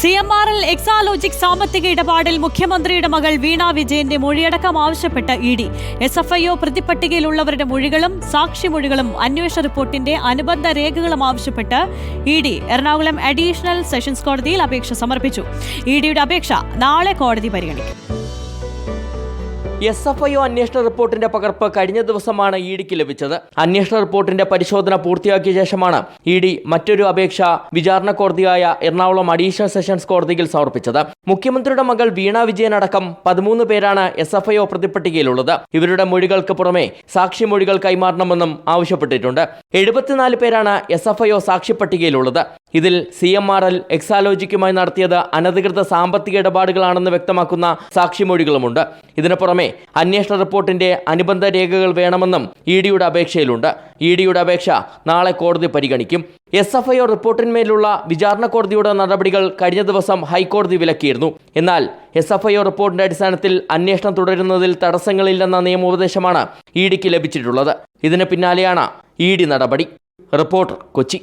C M R L Exalogic സാമ്പത്തിക ഇടപാടിൽ മുഖ്യമന്ത്രിയുടെ മകൾ വീണ വിജയന്റെ മൊഴിയടക്കം ആവശ്യപ്പെട്ട E D. S F I O പ്രതിപട്ടികയിലുള്ളവരുടെ മൊഴികളും സാക്ഷിമൊഴികളും അന്വേഷണ റിപ്പോർട്ടിന്റെ അനുബന്ധ രേഖകളും ആവശ്യപ്പെട്ട് E D Ernakulam additional sessions കോടതിയിൽ അപേക്ഷ സമർപ്പിച്ചു. ഇ ഡിയുടെ അപേക്ഷ നാളെ കോടതി പരിഗണിക്കും. എസ് എഫ് ഐ ഒ അന്വേഷണ റിപ്പോർട്ടിന്റെ പകർപ്പ് കഴിഞ്ഞ ദിവസമാണ് ഇ ഡിക്ക് ലഭിച്ചത്. അന്വേഷണ റിപ്പോർട്ടിന്റെ പരിശോധന പൂർത്തിയാക്കിയ ശേഷമാണ് ഇ ഡി മറ്റൊരു അപേക്ഷ വിചാരണ കോടതിയായ എറണാകുളം അഡീഷണൽ സെഷൻസ് കോടതിയിൽ സമർപ്പിച്ചത്. മുഖ്യമന്ത്രിയുടെ മകൾ വീണ വിജയൻ അടക്കം പതിമൂന്ന് പേരാണ് എസ് എഫ് ഐ ഒ പ്രതിപ്പട്ടികയിലുള്ളത്. ഇവരുടെ മൊഴികൾക്ക് പുറമെ സാക്ഷിമൊഴികൾ കൈമാറണമെന്നും ആവശ്യപ്പെട്ടിട്ടുണ്ട്. എഴുപത്തിനാല് പേരാണ് എസ് എഫ് ഐ ഒ സാക്ഷിപ്പട്ടികയിലുള്ളത് ഇതിൽ സി എം ആർ എൽ എക്സാലോജിക്കുമായി നടത്തിയത് അനധികൃത സാമ്പത്തിക ഇടപാടുകളാണെന്ന് വ്യക്തമാക്കുന്ന സാക്ഷിമൊഴികളുമുണ്ട്. ഇതിനു പുറമെ അന്വേഷണ റിപ്പോർട്ടിന്റെ അനുബന്ധ രേഖകൾ വേണമെന്നും ഇ ഡിയുടെ അപേക്ഷയിലുണ്ട്. ഇ ഡിയുടെ അപേക്ഷ നാളെ കോടതി പരിഗണിക്കും. എസ് എഫ് ഐ റിപ്പോർട്ടിന്മേലുള്ള വിചാരണ കോടതിയുടെ നടപടികൾ കഴിഞ്ഞ ദിവസം ഹൈക്കോടതി വിലക്കിയിരുന്നു. എന്നാൽ എസ് എഫ് ഐ റിപ്പോർട്ടിന്റെ അടിസ്ഥാനത്തിൽ അന്വേഷണം തുടരുന്നതിൽ തടസ്സങ്ങളില്ലെന്ന നിയമോപദേശമാണ് ഇ ഡിക്ക് ലഭിച്ചിട്ടുള്ളത്. ഇതിന് പിന്നാലെയാണ് ഇ ഡി നടപടി. റിപ്പോർട്ടർ കൊച്ചി.